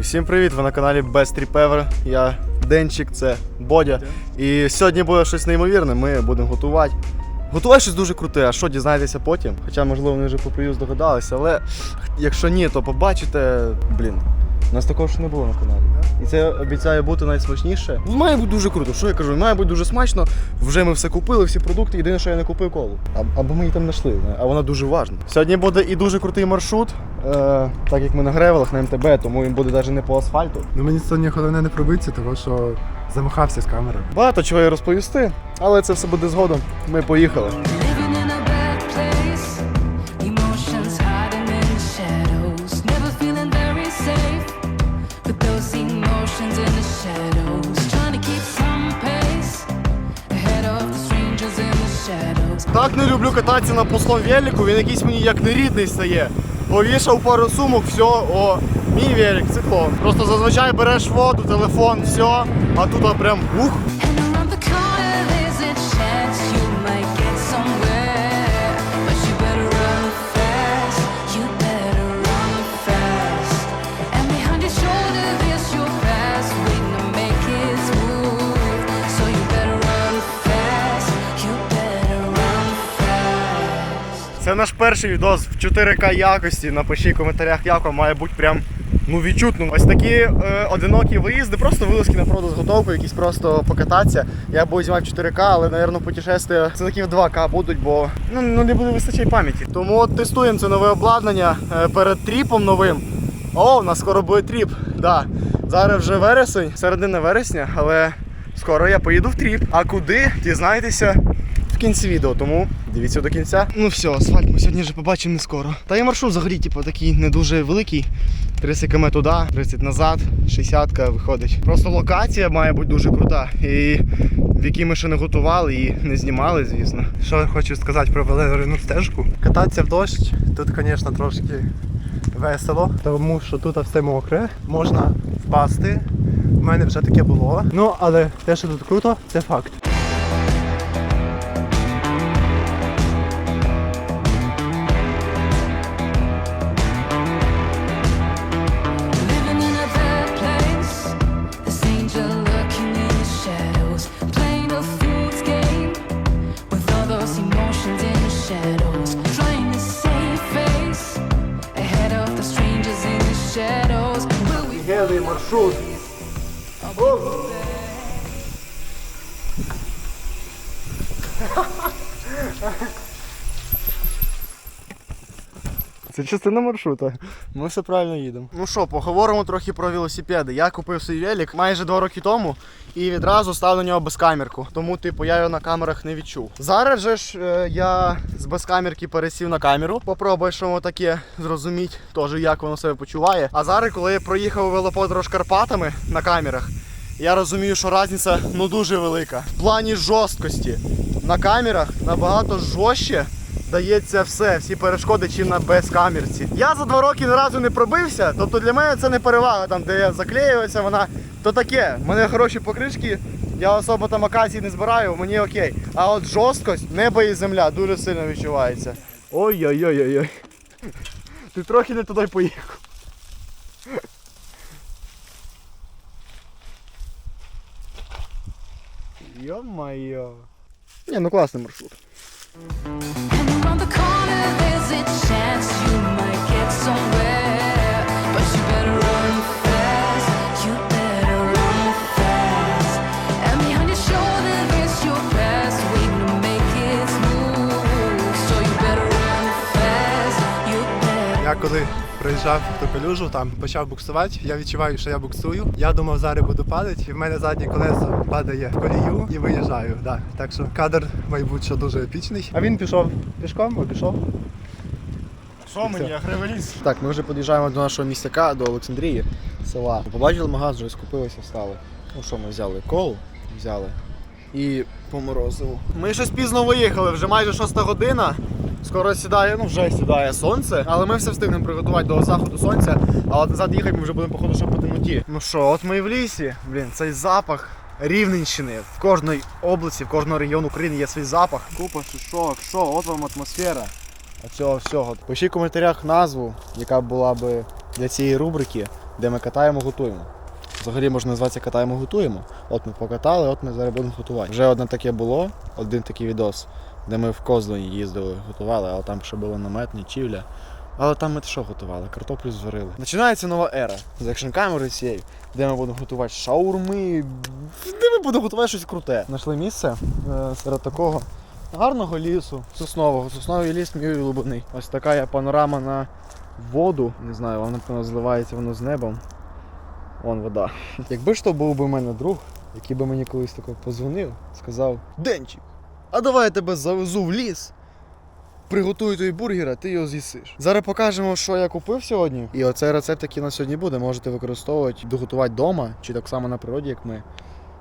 Усім привіт! Ви на каналі Best Trip Ever. Я Денчик, це Бодя. І сьогодні буде щось неймовірне. Ми будемо готувати. Готувати щось дуже круте, а що дізнаєтеся потім. Хоча, можливо, вони вже по прев'ю здогадалися, але якщо ні, то побачите. Блін, у нас такого ще не було на каналі. І це обіцяє бути найсмачніше. Має бути дуже круто. Що я кажу? Має бути дуже смачно. Вже ми все купили, всі продукти. Єдине, що я не купив колу. А- Або ми її там знайшли, а вона дуже важна. Сьогодні буде і дуже крутий маршрут, е, так як ми на гревелах на МТБ, тому він буде навіть не по асфальту. Ну мені сьогодні головне не пробитися, тому що замахався з камерою. Багато чого є розповісти, але це все буде згодом. Ми поїхали. Так не люблю кататися на пустому велику, він якийсь мені як нерідний стає. Повішав пару сумок, все, о, мій велик, циклон. Просто зазвичай береш воду, телефон, все, а тут прям ух. Наш перший відос в 4К якості. Напишіть в коментарях, як вам має бути прям ну відчутно. Ось такі е, одинокі виїзди, просто вилазки на природу з якісь просто покататися. Я буду знімати 4К, але, напевно, путешествия це такі в 2К будуть, бо ну, ну не буде вистачати пам'яті. Тому от тестуємо це нове обладнання е, перед тріпом новим. О, у нас скоро буде тріп. Да. Зараз вже вересень, середина вересня, але скоро я поїду в тріп. А куди? Дізнаєтеся в кінці відео, тому дивіться до кінця. Ну все, асфальт ми сьогодні вже побачимо не скоро. Та і маршрут взагалі, типу, такий не дуже великий. 30 км туди, 30 назад, 60 виходить. Просто локація має бути дуже крута. І в якій ми ще не готували і не знімали, звісно. Що я хочу сказати про Валерину стежку. Кататися в дощ тут, звісно, трошки весело, тому що тут все мокре, можна впасти. У мене вже таке було. Ну, але те, що тут круто, це факт. fruto Це частина маршрута. Ми все правильно їдемо. Ну що, поговоримо трохи про велосипеди. Я купив свій велик майже два роки тому і відразу став на нього безкамерку. Тому, типу, я його на камерах не відчув. Зараз же ж е, я з безкамерки пересів на камеру. Попробую, що воно таке зрозуміть, теж як воно себе почуває. А зараз, коли я проїхав велоподорож Карпатами на камерах, я розумію, що різниця ну дуже велика. В плані жорсткості на камерах набагато жорстче дається все, всі перешкоди, чим на безкамерці. Я за два роки ні разу не пробився, тобто для мене це не перевага, там де заклеюється вона, то таке. У мене хороші покришки, я особо там акації не збираю, мені окей. А от жорсткость, небо і земля дуже сильно відчувається. Ой-ой-ой-ой. Ти трохи не туди поїхав. Йо-майо. Ні, ну класний маршрут. Я коли проїжджав ту калюжу, там почав буксувати, я відчуваю, що я буксую. Я думав, зараз буду падати, і в мене заднє колесо падає в колію і виїжджаю. Да. Так що кадр, мабуть, що дуже епічний. А він пішов пішком, обійшов. Що мені, я гривеліс? Так, ми вже під'їжджаємо до нашого містяка, до Олександрії, села. Побачили магаз, вже скупилися, встали. Ну що ми взяли? Колу взяли і по морозиву. Ми щось пізно виїхали, вже майже шоста година. Скоро сідає, ну вже сідає сонце, але ми все встигнемо приготувати до заходу сонця. А назад їхати ми вже будемо походу ще по темноті. Ну що, от ми і в лісі. Блін, цей запах Рівненщини. В кожній області, в кожному регіону України є свій запах. Купа шишок, що, от вам атмосфера цього всього. Пишіть в коментарях назву, яка була би для цієї рубрики. де ми катаємо, готуємо. Взагалі можна назватися катаємо, готуємо. От ми покатали, от ми зараз будемо готувати. Вже одне таке було, один такий відос, де ми в Козлені їздили, готували, але там ще було намет, нічівля. Але там ми що готували? Картоплю зварили. Починається нова ера з екшн камерою цією, де ми будемо готувати шаурми, де ми будемо готувати щось круте. Знайшли місце е, серед такого гарного лісу, соснового. Сосновий ліс мій улюблений. Ось така є панорама на воду. Не знаю, вона напевно зливається воно з небом. Вон вода. Якби ж то був би в мене друг, який би мені колись тако позвонив, сказав: Денчик, а давай я тебе завезу в ліс. Приготую тобі бургера, ти його з'їсиш. Зараз покажемо, що я купив сьогодні. І оцей рецепт, який на сьогодні буде, можете використовувати, доготувати вдома, чи так само на природі, як ми.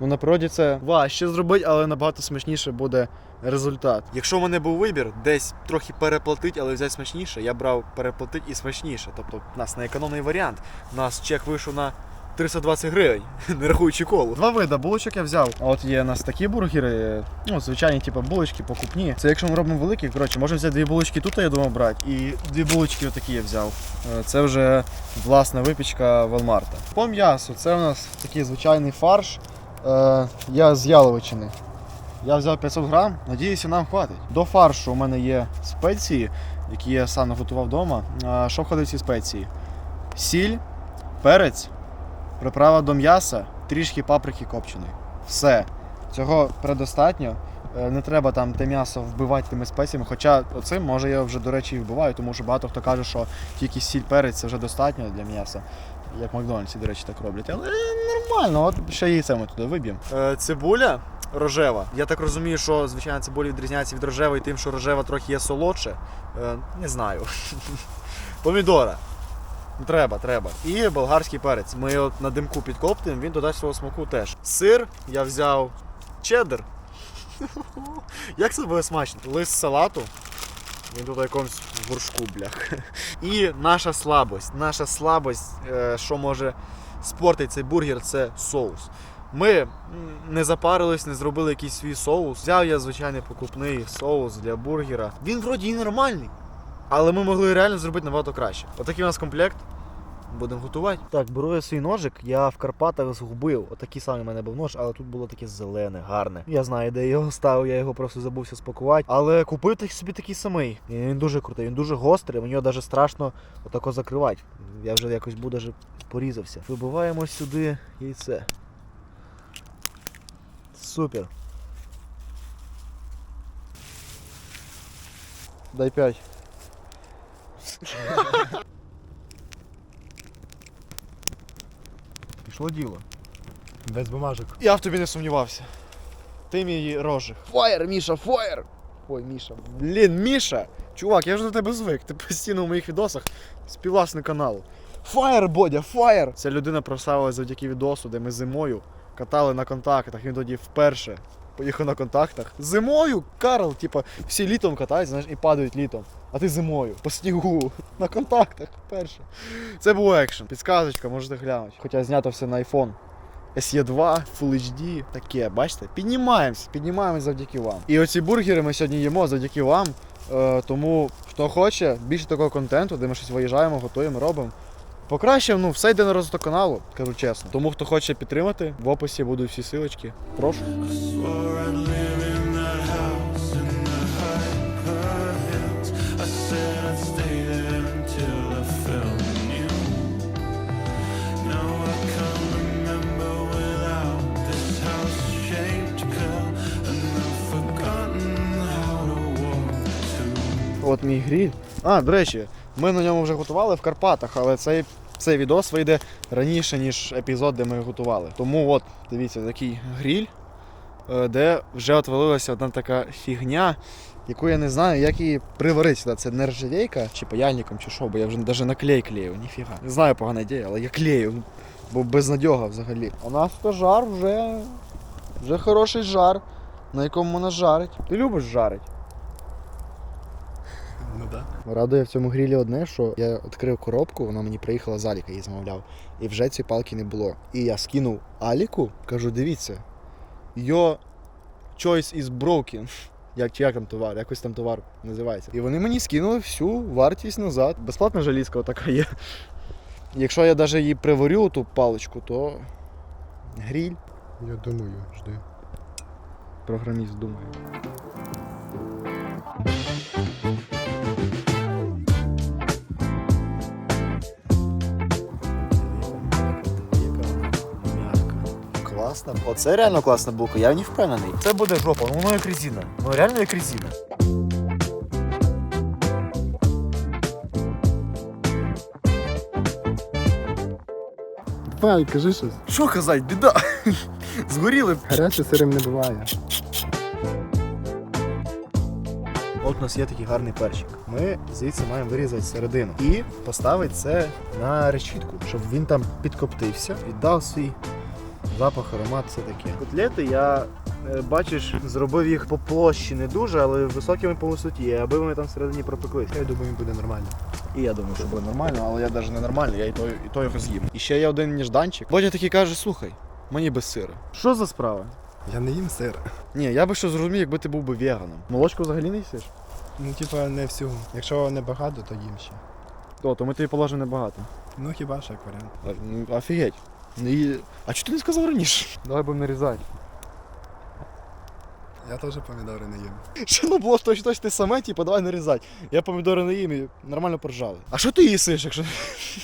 Ну на природі це важче зробити, але набагато смачніше буде результат. Якщо в мене був вибір, десь трохи переплатить, але взяти смачніше, я брав переплатить і смачніше. Тобто в нас на економний варіант. У нас чек вийшов на 320 гривень, не рахуючи колу. Два види булочок я взяв. А от є у нас такі бургери, ну, звичайні, типу, булочки покупні. Це якщо ми робимо великі, коротше, можемо взяти дві булочки тут, я думав брати, і дві булочки отакі я взяв. Е, Це вже власна випічка Велмарта. По м'ясу, це у нас такий звичайний фарш. Е, я з яловичини. Я взяв 500 грам, надіюся, нам хватить. До фаршу у мене є спеції, які я сам готував вдома. Що входить в ці спеції? Сіль, перець, приправа до м'яса, трішки паприки копченої. Все. Цього предостатньо. Е, Не треба там те м'ясо вбивати тими спеціями. Хоча оцим може я вже, до речі, і вбиваю, тому що багато хто каже, що тільки сіль перець це вже достатньо для м'яса. Як Макдональдсі, до речі, так роблять. Але нормально, от ще яйце ми туди виб'ємо. Е, цибуля рожева. Я так розумію, що звичайно цибуля відрізняється від рожевої тим, що рожева трохи є солодше. Е, не знаю. Помідора. Треба, треба. І болгарський перець. Ми от на димку підкоптуємо, він додасть свого смаку теж. Сир я взяв чеддер. Як це буде смачно? Лист салату. Він тут якомусь горшку, блях. І наша слабость. Наша слабость, е, що може спортити цей бургер, це соус. Ми не запарились, не зробили якийсь свій соус. Взяв я звичайний покупний соус для бургера. Він вроді і нормальний. Але ми могли реально зробити набагато краще. Отакий у нас комплект. Будемо готувати. Так, беру я свій ножик, я в Карпатах згубив. Отакий самий в мене був нож, але тут було таке зелене, гарне. Я знаю, де я його ставив, я його просто забувся спакувати. Але купив собі такий самий. І він дуже крутий, він дуже гострий, мені його навіть страшно отако закривати. Я вже якось був даже порізався. Вибиваємо сюди яйце. Супер. Дай 5. Пішло діло. Без бумажок. Я в тобі не сумнівався. Ти мій рожик. Фаєр, Міша, фаєр! Ой, Міша. Блін, Міша! Чувак, я вже до тебе звик. Ти постійно в моїх відосах співвласник каналу. Фаєр, Бодя, фаєр! Ця людина прославилась завдяки відосу, де ми зимою катали на контактах. Він тоді вперше поїхав на контактах. Зимою, Карл, типа, всі літом катаються, знаєш, і падають літом. А ти зимою, по снігу, на контактах вперше. Це був екшен. Підсказочка, можете глянути. Хоча знято все на iPhone. SE2, Full HD, таке, бачите? Піднімаємось, піднімаємось завдяки вам. І оці бургери ми сьогодні їмо завдяки вам. Е, тому хто хоче більше такого контенту, де ми щось виїжджаємо, готуємо, робимо. Покраще, ну, все йде на розвиток каналу, кажу чесно. Тому хто хоче підтримати, в описі будуть всі силочки. Прошу. От мій гріль. А, до речі, ми на ньому вже готували в Карпатах, але цей, цей відос вийде раніше, ніж епізод, де ми готували. Тому от, дивіться, такий гріль, е, де вже отвалилася одна така фігня, яку я не знаю, як її приварити. Це нержавейка чи паяльником, чи що, бо я вже навіть на клей клею, ніфіга. Не знаю, погана ідея, але я клею, бо безнадьога взагалі. У нас жар вже, вже хороший жар, на якому можна жарить. Ти любиш жарить? Ну так. Радує в цьому грілі одне, що я відкрив коробку, вона мені приїхала з Аліка, її замовляв. І вже цієї палки не було. І я скинув Аліку, кажу, дивіться, your choice is broken. Як чи як там товар, якось там товар називається. І вони мені скинули всю вартість назад. Безплатна жалізка така є. Якщо я навіть її приварю, ту паличку, то гріль. Я думаю, жди. Програміст думає. Класно. Оце реально класна булка, я в ній впевнений. Це буде жопа, ну воно як резина. Ну реально як резина. Давай, кажи щось. Що казати, біда? Згоріли. Гаряче сирим не буває. От у нас є такий гарний перчик. Ми звідси маємо вирізати середину і поставити це на решітку, щоб він там підкоптився, віддав свій запах, аромат, все таке. Котлети я. е, Бачиш, зробив їх по площі не дуже, але високими по висоті, аби вони там всередині пропеклись. Я думаю, їм буде нормально. І я думаю, що буде нормально, але я навіть не нормально, я і то, і то його з'їм. І ще є один ніжданчик. Бодя такий каже: слухай, мені без сира. Що за справа? Я не їм сир. Ні, я би що зрозумів, якби ти був би веганом. Молочку взагалі не їсиш? Ну, типа, не всю. Якщо не багато, то їм ще. О, то ми тобі положимо небагато. Ну хіба що як варіант. Ну, Офігеть. Ну, І... А чого ти не сказав раніше? Давай будемо нарізати. Я теж помідори не їм. Що ну було точно точно те саме, типу, давай нарізати. Я помідори не їм і нормально поржали. А що ти їсиш, якщо.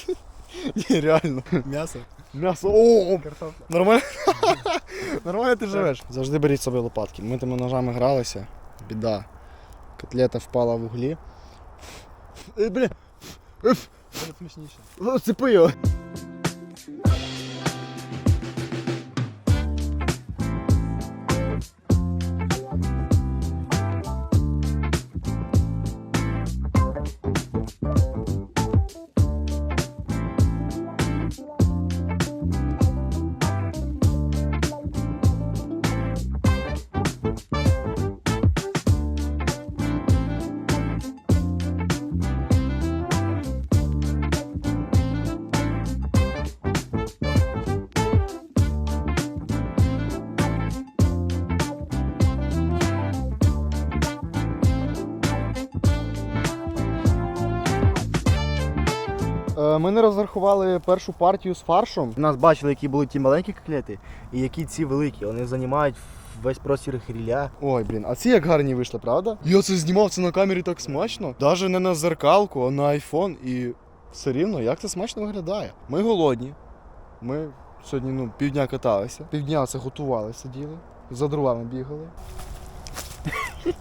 Ні, реально. М'ясо? М'ясо. О, Картопля. нормально. нормально ти живеш. Завжди беріть собі лопатки. Ми тими ножами гралися. Біда. Котлета впала в углі. Е, Бля, Буде смачніше. цепи його. Ми не розрахували першу партію з фаршом. Нас бачили, які були ті маленькі котлети, і які ці великі. Вони займають весь простір гріля. Ой, блін, а ці як гарні вийшли, правда? Я це знімав це на камері так смачно. Даже не на зеркалку, а на айфон. І все рівно, як це смачно виглядає. Ми голодні. Ми сьогодні ну, півдня каталися. Півдня це готували, сиділи, за дровами бігали.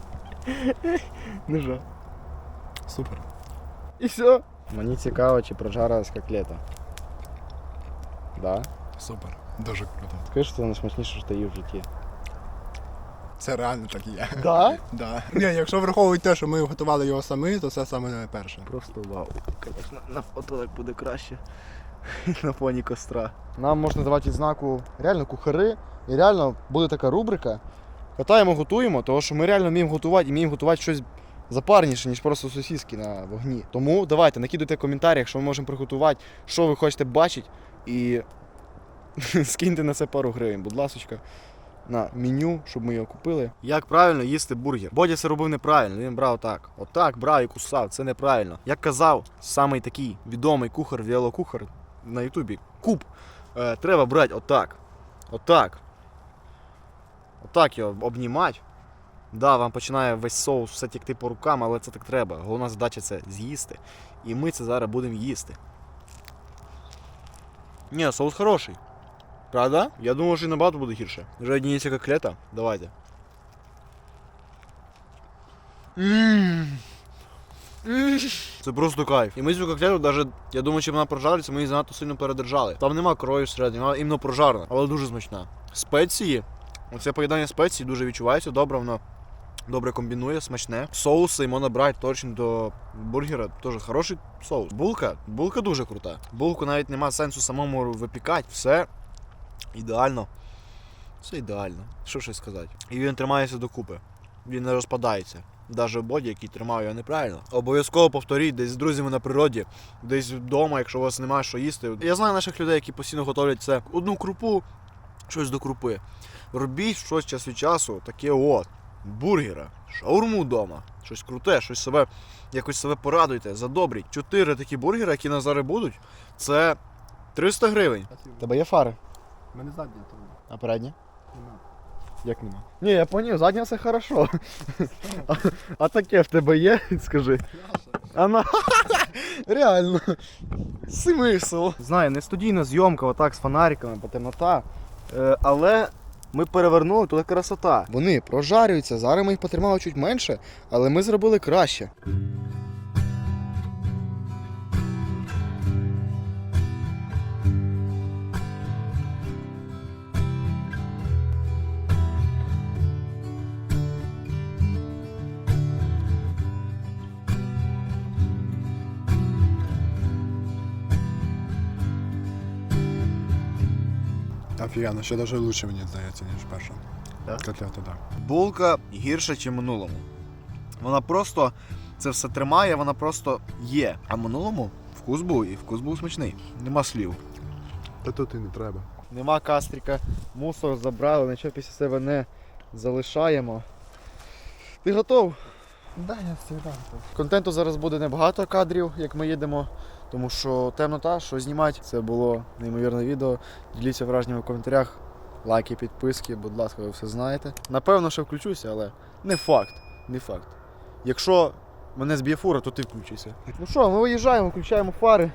Ну що? Супер. І все. Мені цікаво, чи прожарилась котлета. Да? Супер. Дуже круто. Скажи, що це найсмачніше, що ти їв в житті. Це реально так і є. Да? Да. Ні, якщо враховують те, що ми готували його самі, то це саме найперше. Просто вау. Звісно, на фото так буде краще. На фоні костра. Нам можна давати відзнаку реально кухари. І реально буде така рубрика. Катаємо, готуємо, тому що ми реально вміємо готувати і вміємо готувати щось запарніше, ніж просто сосиски на вогні. Тому давайте, накидуйте в коментарях, що ми можемо приготувати, що ви хочете бачити, і скиньте на це пару гривень, будь ласочка, на меню, щоб ми його купили. Як правильно їсти бургер? Бодя це робив неправильно. Він брав так. Отак брав і кусав. Це неправильно. Як казав самий такий відомий кухар, велокухар на Ютубі, Куб. Е, треба брати отак. Отак. Отак його обнімати. Да, вам починає весь соус все текти по рукам, але це так треба. Головна задача це з'їсти. І ми це зараз будемо їсти. Ні, соус хороший. Правда? Я думав, що і набагато буде гірше. Вже одніється котлета. Давайте. Ммм. Це просто кайф. І ми цю коктейлю, даже, я думаю, що вона прожариться, ми її занадто сильно передержали. Там нема крові всередині, вона іменно прожарена, але дуже смачна. Спеції, оце поєднання спецій дуже відчувається, добре, воно добре комбінує, смачне. Соуси можна брати точно до бургера, теж хороший соус. Булка, булка дуже крута. Булку навіть нема сенсу самому випікати. Все ідеально. Все ідеально. Що ще сказати? І він тримається докупи. Він не розпадається. Навіть боді, який тримав його неправильно. Обов'язково повторіть десь з друзями на природі, десь вдома, якщо у вас немає що їсти. Я знаю наших людей, які постійно готовлять це одну крупу, щось до крупи. Робіть щось час від часу, таке от. Бургера, шаурму вдома. Щось круте, щось себе, якось себе порадуйте, задобріть. Чотири такі бургери, які на зараз будуть, це 300 гривень. Тебе є фари? У мене задня тому. А передня? Нема. Як нема? Ні, я поняв, задня все хорошо. А, а таке в тебе є, скажи. А на... Реально. Смисл. Знаю, не студійна зйомка, отак з фонариками, бо темнота. Е, але ми перевернули тут красота. Вони прожарюються, зараз ми їх потримали чуть менше, але ми зробили краще. Офігенно, ще навіть лучше мені здається, ніж перша. Да? Котлета, так. Булка гірша, ніж в минулому. Вона просто це все тримає, вона просто є. А в минулому вкус був і вкус був смачний. Нема слів. Та тут і не треба. Нема кастріка, мусор забрали, нічого після себе не залишаємо. Ти готов? Да, я завжди. Контенту зараз буде небагато кадрів, як ми їдемо, тому що темнота, що знімати. Це було неймовірне відео. Діліться враженнями в коментарях, лайки, підписки, будь ласка, ви все знаєте. Напевно, що включуся, але не факт. Не факт. Якщо мене зб'є фура, то ти включися. Ну що, ми виїжджаємо, включаємо фари.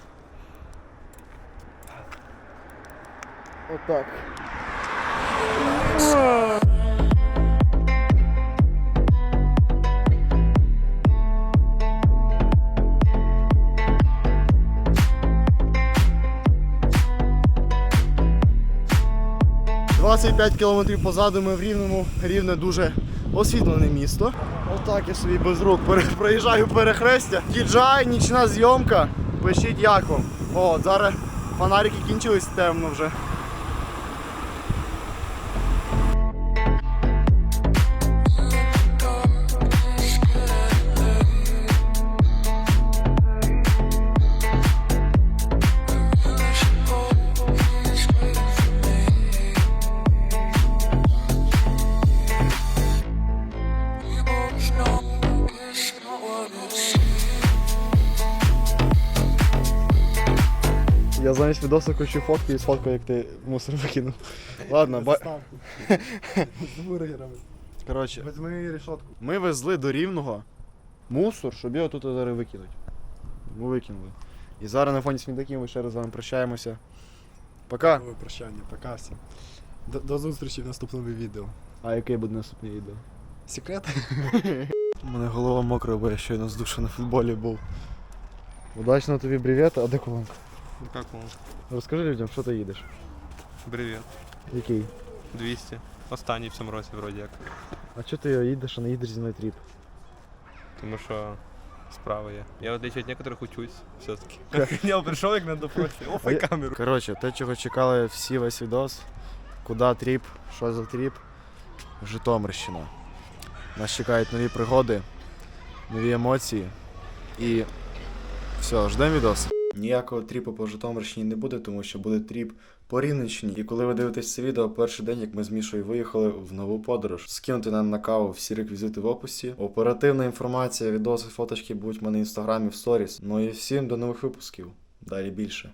Отак. «25 кілометрів позаду ми в Рівному, Рівне дуже освітлене місто. Отак я собі без рук проїжджаю перехрестя. Діджай, нічна зйомка. Пишіть як вам. О, зараз фонарики кінчились темно вже. Замість відосу хочу фотку і сфоткаю, як ти мусор викинув. Ладно, ба... З бургерами. коротше, Візьми решетку. ми везли до Рівного мусор, щоб його тут зараз викинути. Ми викинули. І зараз на фоні смітаків ми ще раз з вами прощаємося. Пока. Нове прощання, пока всім. До, до зустрічі в наступному відео. А яке буде наступне відео? Секрет? У мене голова мокра, бо я щойно з душу на футболі був. Удачного тобі привіт, а де колонка? Ну как он? Розкажи людям, що ти їдеш. Привіт. Який? 200. Останній в цьому році вроді як. А чого ти їдеш, а не їдеш зі мною тріп? Тому що справа є. Я в отличие від некоторих учусь все-таки. Я прийшов як на допросі. А Офай камеру. Коротше, те, чого чекали всі весь відос. Куди тріп, що за тріп? Житомирщина. Нас чекають нові пригоди, нові емоції. І все, ждемо відос. Ніякого тріпу по Житомирщині не буде, тому що буде тріп по Рівненщині. І коли ви дивитесь це відео, перший день, як ми з Мішою виїхали в нову подорож, скинути нам на каву всі реквізити в описі. Оперативна інформація, відоси, фоточки будуть в мене в інстаграмі в сторіс. Ну і всім до нових випусків. Далі більше.